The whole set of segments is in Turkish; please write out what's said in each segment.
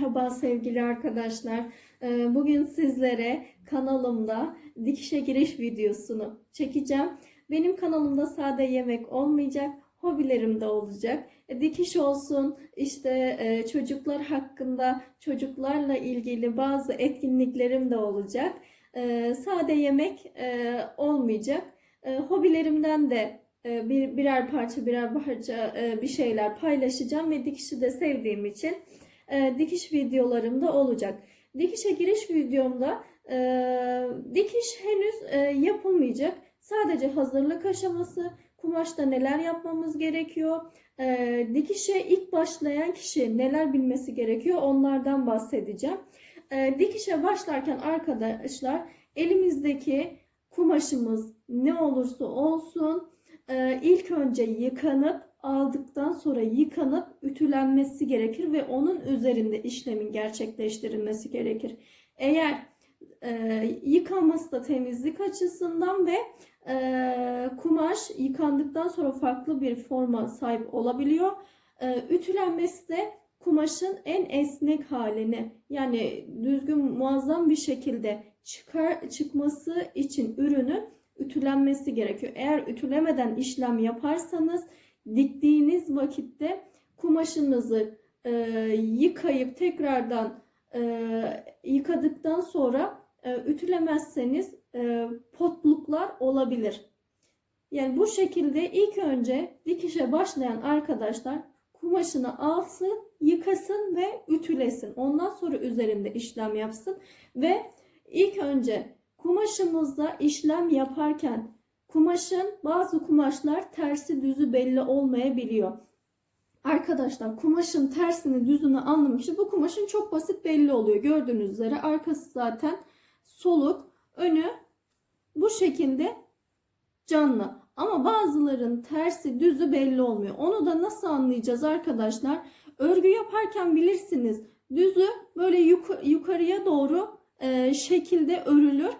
Merhaba sevgili arkadaşlar. Ee, Bugün sizlere kanalımda dikişe giriş videosunu çekeceğim. Benim kanalımda sade yemek olmayacak, hobilerim de olacak. E, Dikiş olsun, işte e, çocuklar hakkında, çocuklarla ilgili bazı etkinliklerim de olacak. E, Sade yemek olmayacak. Hobilerimden de bir birer parça birer parça bir şeyler paylaşacağım ve dikişi de sevdiğim için e, dikiş videolarımda olacak. Dikişe giriş videomda e, dikiş henüz e, yapılmayacak. Sadece hazırlık aşaması, kumaşta neler yapmamız gerekiyor, e, dikişe ilk başlayan kişi neler bilmesi gerekiyor onlardan bahsedeceğim. E, dikişe başlarken arkadaşlar elimizdeki kumaşımız ne olursa olsun e, ilk önce yıkanıp aldıktan sonra yıkanıp ütülenmesi gerekir ve onun üzerinde işlemin gerçekleştirilmesi gerekir. Eğer e, yıkanması da temizlik açısından ve e, kumaş yıkandıktan sonra farklı bir forma sahip olabiliyor. E, ütülenmesi de kumaşın en esnek halini yani düzgün muazzam bir şekilde çıkar çıkması için ürünün ütülenmesi gerekiyor. Eğer ütülemeden işlem yaparsanız diktiğiniz vakitte kumaşınızı e, yıkayıp tekrardan e, yıkadıktan sonra e, ütülemezseniz e, potluklar olabilir. Yani bu şekilde ilk önce dikişe başlayan arkadaşlar kumaşını alsın, yıkasın ve ütülesin. Ondan sonra üzerinde işlem yapsın ve ilk önce kumaşımızda işlem yaparken kumaşın bazı kumaşlar tersi düzü belli olmayabiliyor. Arkadaşlar kumaşın tersini düzünü anlamak bu kumaşın çok basit belli oluyor. Gördüğünüz üzere arkası zaten soluk, önü bu şekilde canlı. Ama bazıların tersi düzü belli olmuyor. Onu da nasıl anlayacağız arkadaşlar? Örgü yaparken bilirsiniz düzü böyle yuk- yukarıya doğru şekilde örülür.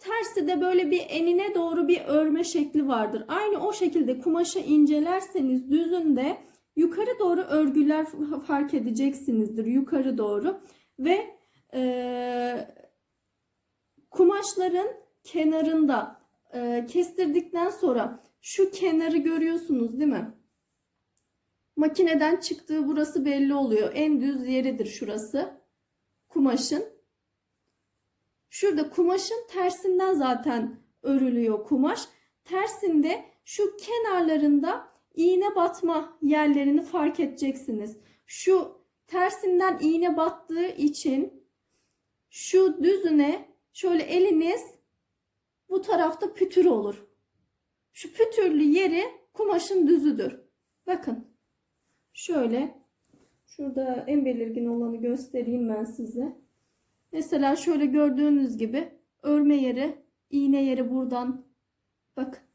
Tersi de böyle bir enine doğru bir örme şekli vardır. Aynı o şekilde kumaşı incelerseniz düzünde yukarı doğru örgüler fark edeceksinizdir. Yukarı doğru ve e, kumaşların kenarında e, kestirdikten sonra şu kenarı görüyorsunuz değil mi? Makineden çıktığı burası belli oluyor. En düz yeridir şurası. Kumaşın. Şurada kumaşın tersinden zaten örülüyor kumaş. Tersinde şu kenarlarında iğne batma yerlerini fark edeceksiniz. Şu tersinden iğne battığı için şu düzüne şöyle eliniz bu tarafta pütür olur. Şu pütürlü yeri kumaşın düzüdür. Bakın. Şöyle şurada en belirgin olanı göstereyim ben size. Mesela şöyle gördüğünüz gibi örme yeri, iğne yeri buradan bak.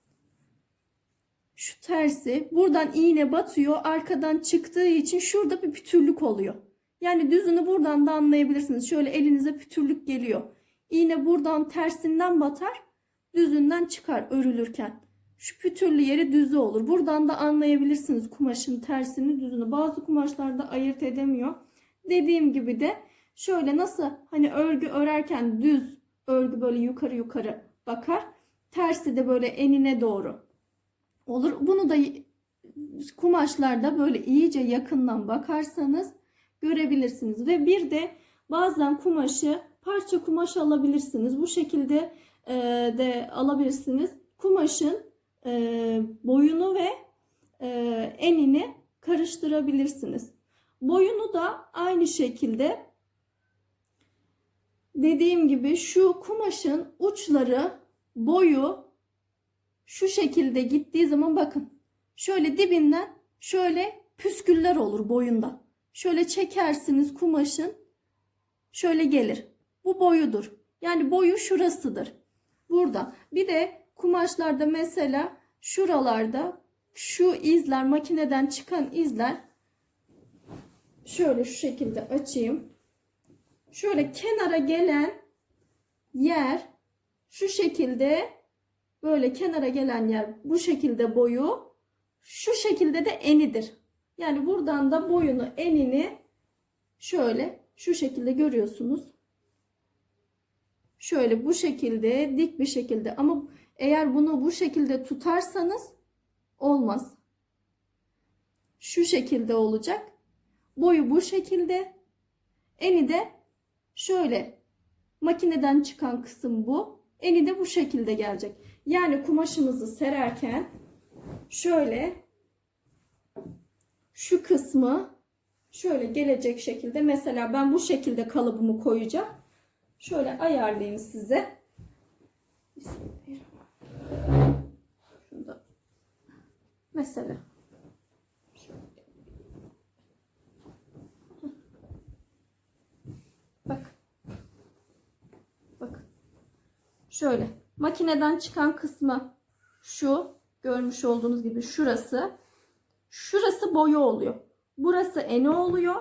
Şu tersi buradan iğne batıyor, arkadan çıktığı için şurada bir pütürlük oluyor. Yani düzünü buradan da anlayabilirsiniz. Şöyle elinize pütürlük geliyor. İğne buradan tersinden batar, düzünden çıkar örülürken. Şu pütürlü yeri düzü olur. Buradan da anlayabilirsiniz kumaşın tersini düzünü. Bazı kumaşlarda ayırt edemiyor. Dediğim gibi de şöyle nasıl hani örgü örerken düz örgü böyle yukarı yukarı bakar. Tersi de böyle enine doğru olur. Bunu da kumaşlarda böyle iyice yakından bakarsanız görebilirsiniz. Ve bir de bazen kumaşı parça kumaş alabilirsiniz. Bu şekilde de alabilirsiniz. Kumaşın boyunu ve enini karıştırabilirsiniz. Boyunu da aynı şekilde dediğim gibi şu kumaşın uçları boyu şu şekilde gittiği zaman bakın şöyle dibinden şöyle püsküller olur boyunda. Şöyle çekersiniz kumaşın şöyle gelir. Bu boyudur. Yani boyu şurasıdır. Burada. Bir de kumaşlarda mesela şuralarda şu izler makineden çıkan izler şöyle şu şekilde açayım. Şöyle kenara gelen yer şu şekilde böyle kenara gelen yer bu şekilde boyu şu şekilde de enidir. Yani buradan da boyunu enini şöyle Şu şekilde görüyorsunuz. Şöyle bu şekilde dik bir şekilde ama eğer bunu bu şekilde tutarsanız olmaz. Şu şekilde olacak. Boyu bu şekilde. Eni de şöyle makineden çıkan kısım bu. Eni de bu şekilde gelecek. Yani kumaşımızı sererken şöyle şu kısmı şöyle gelecek şekilde mesela ben bu şekilde kalıbımı koyacağım. Şöyle ayarlayayım size. Mesela. Şöyle. Bak. Bak. Şöyle. Makineden çıkan kısmı şu. Görmüş olduğunuz gibi şurası. Şurası boyu oluyor. Burası eni oluyor.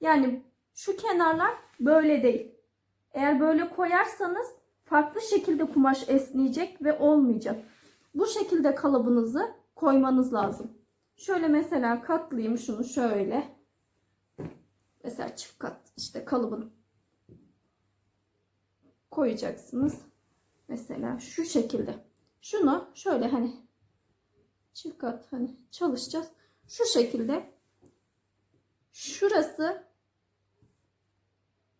Yani şu kenarlar böyle değil. Eğer böyle koyarsanız farklı şekilde kumaş esneyecek ve olmayacak. Bu şekilde kalıbınızı koymanız lazım. Şöyle mesela katlayayım şunu şöyle. Mesela çift kat işte kalıbını koyacaksınız. Mesela şu şekilde. Şunu şöyle hani çift kat hani çalışacağız. Şu şekilde şurası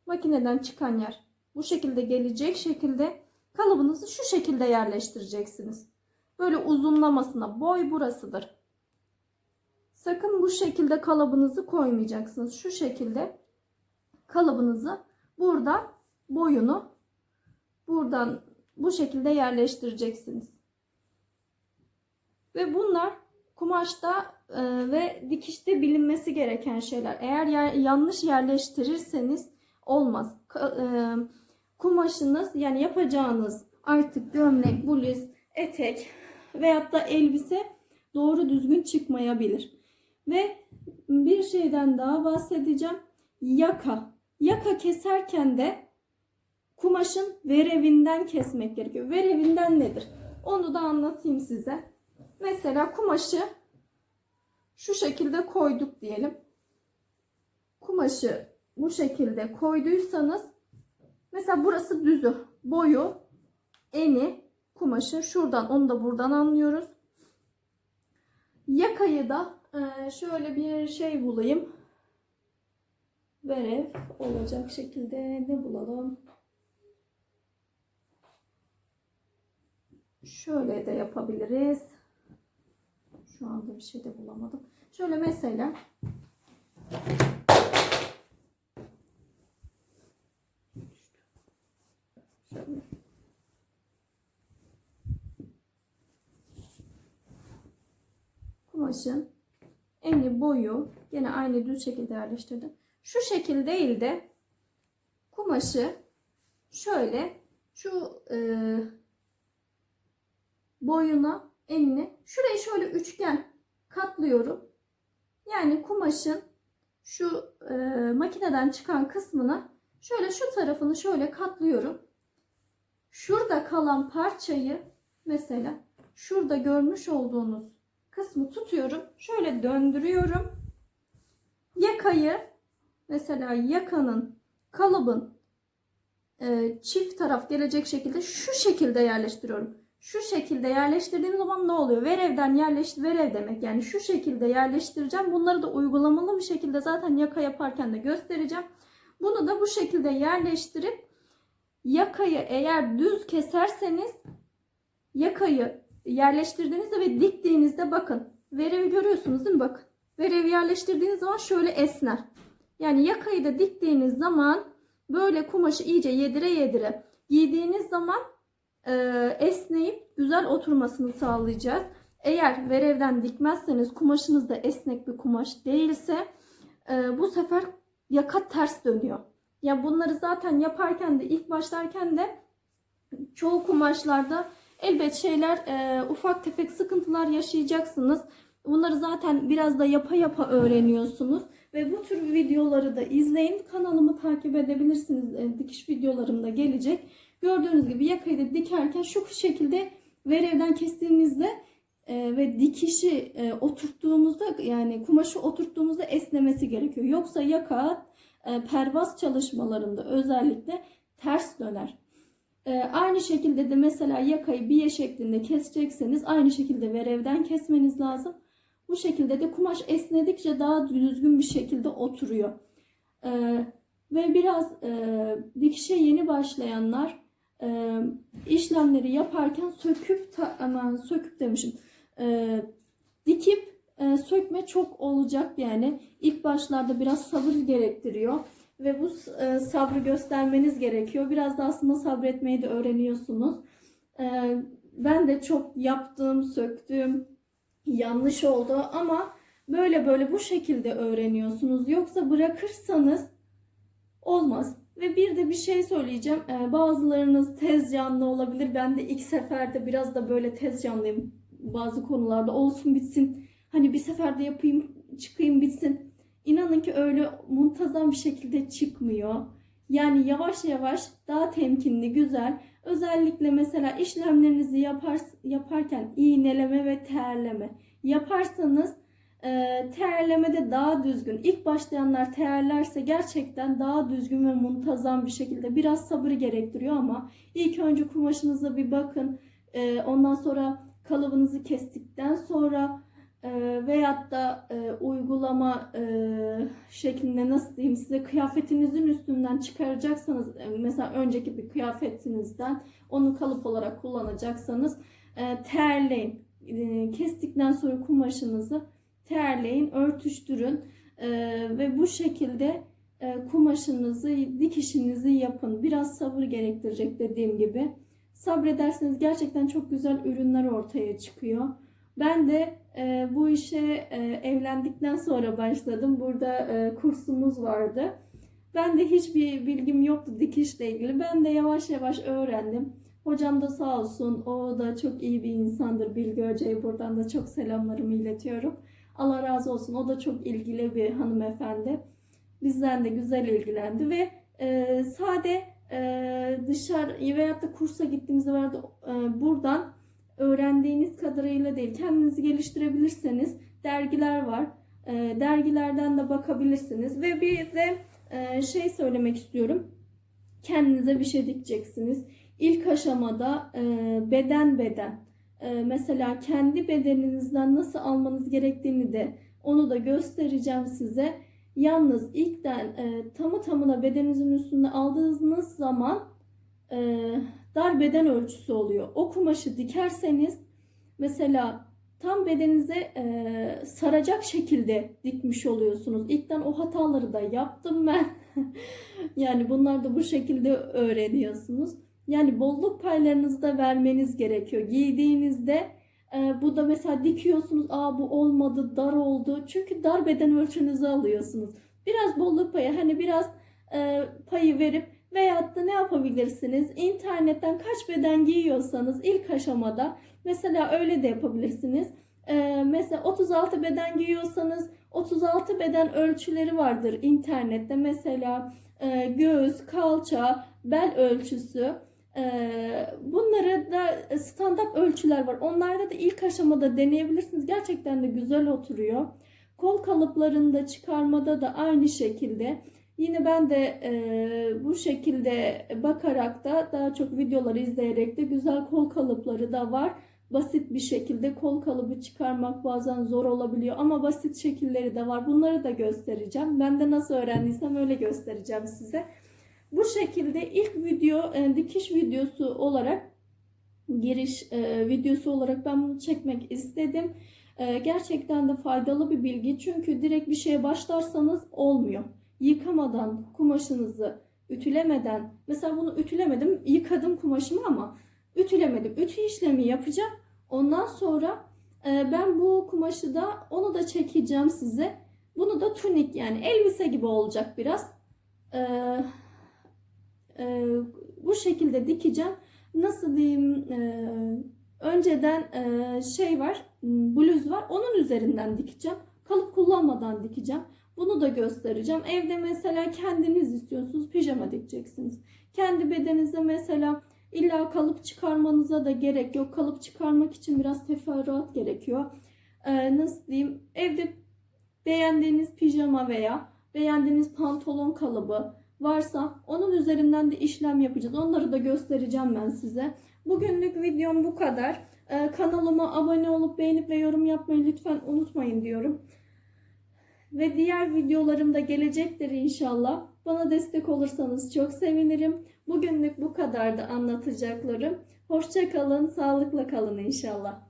makineden çıkan yer. Bu şekilde gelecek şekilde kalıbınızı şu şekilde yerleştireceksiniz. Böyle uzunlamasına boy burasıdır. Sakın bu şekilde kalıbınızı koymayacaksınız. Şu şekilde kalıbınızı burada boyunu buradan bu şekilde yerleştireceksiniz. Ve bunlar kumaşta e, ve dikişte bilinmesi gereken şeyler. Eğer yanlış yerleştirirseniz olmaz. E, kumaşınız yani yapacağınız artık gömlek, bluz, etek veyahut da elbise doğru düzgün çıkmayabilir. Ve bir şeyden daha bahsedeceğim. Yaka. Yaka keserken de kumaşın verevinden kesmek gerekiyor. Verevinden nedir? Onu da anlatayım size. Mesela kumaşı şu şekilde koyduk diyelim. Kumaşı bu şekilde koyduysanız mesela burası düzü. Boyu, eni, kumaşı şuradan onu da buradan anlıyoruz. Yakayı da e, şöyle bir şey bulayım. Verev olacak şekilde ne bulalım? Şöyle de yapabiliriz. Şu anda bir şey de bulamadım. Şöyle mesela. Kumaşın eni boyu yine aynı düz şekilde yerleştirdim. Şu şekil değil de kumaşı şöyle şu e, boyuna enine şurayı şöyle üçgen katlıyorum. Yani kumaşın şu e, makineden çıkan kısmına şöyle şu tarafını şöyle katlıyorum. Şurada kalan parçayı mesela şurada görmüş olduğunuz kısmı tutuyorum. Şöyle döndürüyorum. Yakayı mesela yakanın kalıbın e, çift taraf gelecek şekilde şu şekilde yerleştiriyorum şu şekilde yerleştirdiğim zaman ne oluyor? Verevden yerleştir, verev demek. Yani şu şekilde yerleştireceğim. Bunları da uygulamalı bir şekilde zaten yaka yaparken de göstereceğim. Bunu da bu şekilde yerleştirip yakayı eğer düz keserseniz yakayı yerleştirdiğinizde ve diktiğinizde bakın. Verevi görüyorsunuz değil mi? Bakın. Verevi yerleştirdiğiniz zaman şöyle esner. Yani yakayı da diktiğiniz zaman böyle kumaşı iyice yedire yedire giydiğiniz zaman esneyip güzel oturmasını sağlayacağız. Eğer verevden dikmezseniz kumaşınız da esnek bir kumaş değilse e, bu sefer yaka ters dönüyor. Ya bunları zaten yaparken de ilk başlarken de çoğu kumaşlarda elbet şeyler e, ufak tefek sıkıntılar yaşayacaksınız. Bunları zaten biraz da yapa yapa öğreniyorsunuz. Ve bu tür videoları da izleyin. Kanalımı takip edebilirsiniz. E, dikiş videolarım da gelecek. Gördüğünüz gibi yakayı da dikerken şu şekilde verevden kestiğimizde e, ve dikişi e, oturttuğumuzda yani kumaşı oturttuğumuzda esnemesi gerekiyor. Yoksa yaka e, pervaz çalışmalarında özellikle ters döner. E, aynı şekilde de mesela yakayı biye şeklinde kesecekseniz aynı şekilde verevden kesmeniz lazım. Bu şekilde de kumaş esnedikçe daha düzgün bir şekilde oturuyor. Ve biraz dikişe yeni başlayanlar e, işlemleri yaparken söküp ta, aman söküp demişim. E, dikip e, sökme çok olacak yani. İlk başlarda biraz sabır gerektiriyor ve bu e, sabrı göstermeniz gerekiyor. Biraz da aslında sabretmeyi de öğreniyorsunuz. E, ben de çok yaptığım söktüğüm yanlış oldu ama böyle böyle bu şekilde öğreniyorsunuz. Yoksa bırakırsanız olmaz. Ve bir de bir şey söyleyeceğim. Ee, bazılarınız tez canlı olabilir. Ben de ilk seferde biraz da böyle tez canlıyım bazı konularda. Olsun bitsin. Hani bir seferde yapayım, çıkayım bitsin. İnanın ki öyle muntazam bir şekilde çıkmıyor. Yani yavaş yavaş daha temkinli, güzel. Özellikle mesela işlemlerinizi yapar, yaparken iğneleme ve terleme yaparsanız e, terlemede daha düzgün. İlk başlayanlar terlerse gerçekten daha düzgün ve muntazam bir şekilde biraz sabır gerektiriyor ama ilk önce kumaşınıza bir bakın. E, ondan sonra kalıbınızı kestikten sonra e, veyahut da e, uygulama e, şeklinde nasıl diyeyim size kıyafetinizin üstünden çıkaracaksanız e, mesela önceki bir kıyafetinizden onu kalıp olarak kullanacaksanız e, terleyin. E, kestikten sonra kumaşınızı terleyin, örtüştürün e, ve bu şekilde e, kumaşınızı, dikişinizi yapın. Biraz sabır gerektirecek dediğim gibi. Sabrederseniz gerçekten çok güzel ürünler ortaya çıkıyor. Ben de e, bu işe e, evlendikten sonra başladım. Burada e, kursumuz vardı. Ben de hiçbir bilgim yoktu dikişle ilgili. Ben de yavaş yavaş öğrendim. Hocam da sağ olsun. O da çok iyi bir insandır. Bilgi Hoca'ya buradan da çok selamlarımı iletiyorum. Allah razı olsun. O da çok ilgili bir hanımefendi. Bizden de güzel ilgilendi ve e, sade e, dışarı veyahut da kursa gittiğimizde veya da, e, buradan öğrendiğiniz kadarıyla değil kendinizi geliştirebilirseniz dergiler var. E, dergilerden de bakabilirsiniz ve bir de e, şey söylemek istiyorum. Kendinize bir şey dikeceksiniz. İlk aşamada e, beden beden mesela kendi bedeninizden nasıl almanız gerektiğini de onu da göstereceğim size. Yalnız ilkten e, tamı tamına bedeninizin üstünde aldığınız zaman e, dar beden ölçüsü oluyor. O kumaşı dikerseniz mesela tam bedeninize e, saracak şekilde dikmiş oluyorsunuz. İlkten o hataları da yaptım ben. yani bunlar da bu şekilde öğreniyorsunuz. Yani bolluk paylarınızı da vermeniz gerekiyor. Giydiğinizde e, bu da mesela dikiyorsunuz. Aa bu olmadı, dar oldu. Çünkü dar beden ölçünüzü alıyorsunuz. Biraz bolluk payı hani biraz e, payı verip veyahut da ne yapabilirsiniz? İnternetten kaç beden giyiyorsanız ilk aşamada mesela öyle de yapabilirsiniz. E, mesela 36 beden giyiyorsanız 36 beden ölçüleri vardır internette. Mesela e, göğüs, kalça, bel ölçüsü. Bunları da standart ölçüler var. Onlarda da ilk aşamada deneyebilirsiniz. Gerçekten de güzel oturuyor. Kol kalıplarını da çıkarmada da aynı şekilde. Yine ben de e, bu şekilde bakarak da daha çok videoları izleyerek de güzel kol kalıpları da var. Basit bir şekilde kol kalıbı çıkarmak bazen zor olabiliyor ama basit şekilleri de var. Bunları da göstereceğim. Ben de nasıl öğrendiysem öyle göstereceğim size. Bu şekilde ilk video e, dikiş videosu olarak giriş e, videosu olarak ben bunu çekmek istedim. E, gerçekten de faydalı bir bilgi çünkü direkt bir şeye başlarsanız olmuyor. Yıkamadan kumaşınızı ütülemeden mesela bunu ütülemedim yıkadım kumaşımı ama ütülemedim. Ütü işlemi yapacağım. Ondan sonra e, ben bu kumaşı da onu da çekeceğim size. Bunu da tunik yani elbise gibi olacak biraz. Eee e, bu şekilde dikeceğim. Nasıl diyeyim? E, önceden e, şey var, bluz var. Onun üzerinden dikeceğim. Kalıp kullanmadan dikeceğim. Bunu da göstereceğim. Evde mesela kendiniz istiyorsunuz pijama dikeceksiniz. Kendi bedeninize mesela illa kalıp çıkarmanıza da gerek yok. Kalıp çıkarmak için biraz teferruat gerekiyor. Ee, nasıl diyeyim? Evde beğendiğiniz pijama veya beğendiğiniz pantolon kalıbı varsa onun üzerinden de işlem yapacağız. Onları da göstereceğim ben size. Bugünlük videom bu kadar. Ee, kanalıma abone olup beğenip ve yorum yapmayı lütfen unutmayın diyorum. Ve diğer videolarım da gelecektir inşallah. Bana destek olursanız çok sevinirim. Bugünlük bu kadardı anlatacaklarım. Hoşça kalın, sağlıkla kalın inşallah.